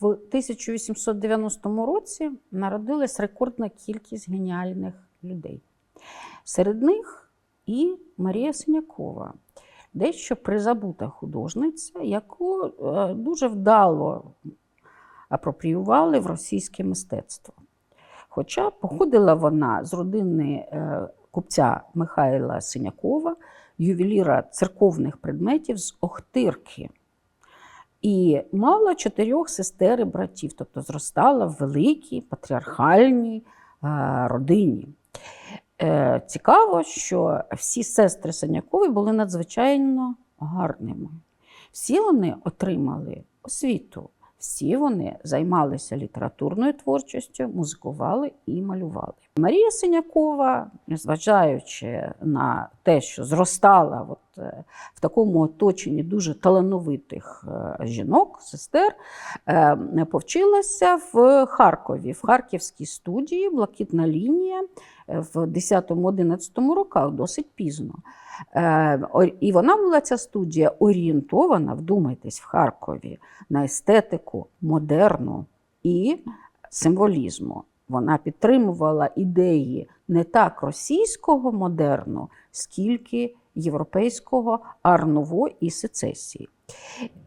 В 1890 році народилась рекордна кількість геніальних людей. Серед них і Марія Синякова, дещо призабута художниця, яку е, дуже вдало апропріювали в російське мистецтво. Хоча походила вона з родини е, купця Михайла Синякова, ювеліра церковних предметів з Охтирки. І мала чотирьох сестер і братів, тобто зростала в великій патріархальній е, родині. Е, Цікаво, що всі сестри Санякові були надзвичайно гарними. Всі вони отримали освіту, всі вони займалися літературною творчістю, музикували і малювали. Марія Синякова, незважаючи на те, що зростала от, е, в такому оточенні дуже талановитих е, жінок, сестер, е, повчилася в Харкові, в Харківській студії Блакитна лінія в 10-11 роках, досить пізно. І вона була ця студія орієнтована, вдумайтесь, в Харкові на естетику модерну і символізму. Вона підтримувала ідеї не так російського модерну, скільки європейського арнуво і сецесії.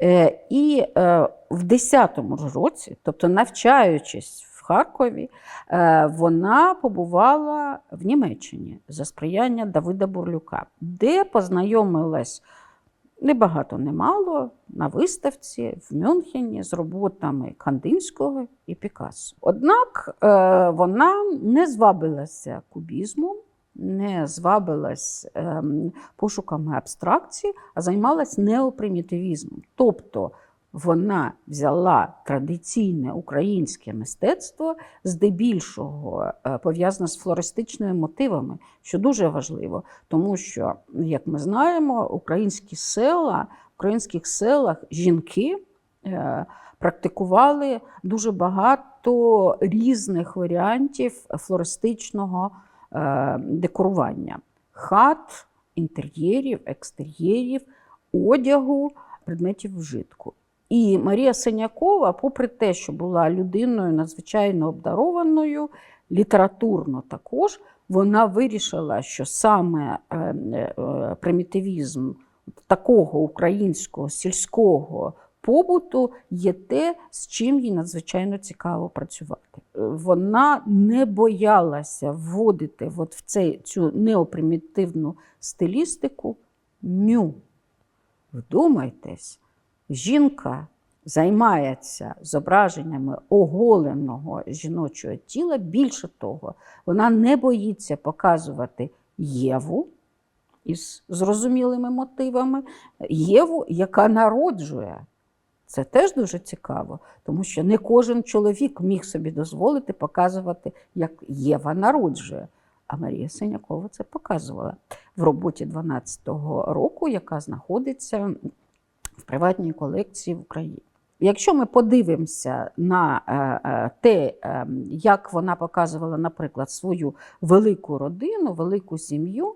Е, І е, в 10-му році, тобто навчаючись в Харкові, е, вона побувала в Німеччині за сприяння Давида Бурлюка, де познайомилась небагато немало на виставці в Мюнхені з роботами Кандинського і Пікассо. Однак е, вона не звабилася кубізмом, не звабилась ем, пошуками абстракції, а займалась неопримітивізмом. Тобто вона взяла традиційне українське мистецтво, здебільшого е, пов'язане з флористичними мотивами, що дуже важливо, тому що, як ми знаємо, українські села, в українських селах жінки е, практикували дуже багато різних варіантів флористичного е, декорування хат, інтер'єрів, екстер'єрів, одягу, предметів вжитку. І Марія Синякова, попри те, що була людиною надзвичайно обдарованою, літературно також, вона вирішила, що саме е, е, примітивізм такого українського сільського побуту є те, з чим їй надзвичайно цікаво працювати. Е, Вона не боялася вводити от в цей, цю неопримітивну стилістику мю. Вдумайтесь, жінка займається зображеннями оголеного жіночого тіла. Більше того, вона не боїться показувати Єву із зрозумілими мотивами, Єву, яка народжує. Це теж дуже цікаво, тому що не кожен чоловік міг собі дозволити показувати, як Єва народжує. А Марія Синякова це показувала в роботі 12-го року, яка знаходиться в приватній колекції в Україні. Якщо ми подивимося на е, е, те, е, як вона показувала, наприклад, свою велику родину, велику сім'ю,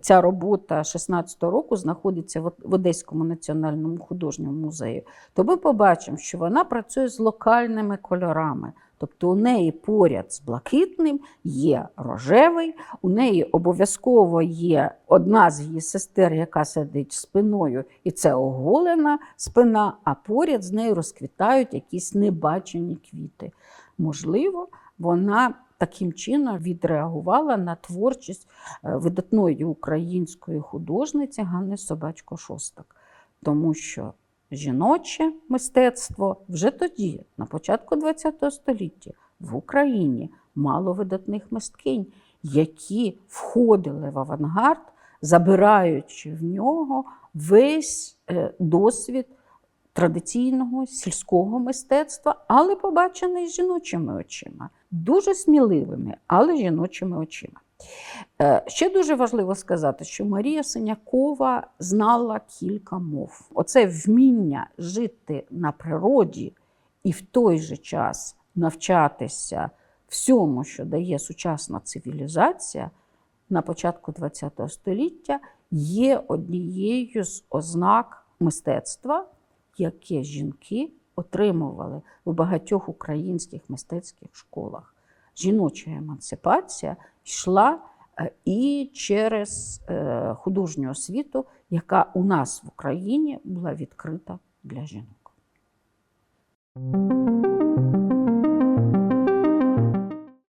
ця робота 16-го року знаходиться в Одеському національному художньому музеї, то ми побачимо, що вона працює з локальними кольорами. Тобто у неї поряд з блакитним є рожевий, у неї обов'язково є одна з її сестер, яка сидить спиною, і це оголена спина, а поряд з нею розквітають якісь небачені квіти. Можливо, вона таким чином відреагувала на творчість е, видатної української художниці Ганни Собачко Шостак, тому що жіноче мистецтво вже тоді, на початку ХХ століття, в Україні мало видатних мисткинь, які входили в авангард, забираючи в нього весь е, досвід традиційного сільського мистецтва, але побачений жіночими очима, дуже сміливими, але жіночими очима. Е, Ще дуже важливо сказати, що Марія Синякова знала кілька мов. Оце вміння жити на природі і в той же час навчатися всьому, що дає сучасна цивілізація на початку ХХ століття, є однією з ознак мистецтва, яке жінки отримували у багатьох українських мистецьких школах. Жіноча емансипація йшла е, і через е, художню освіту, яка у нас в Україні була відкрита для жінок.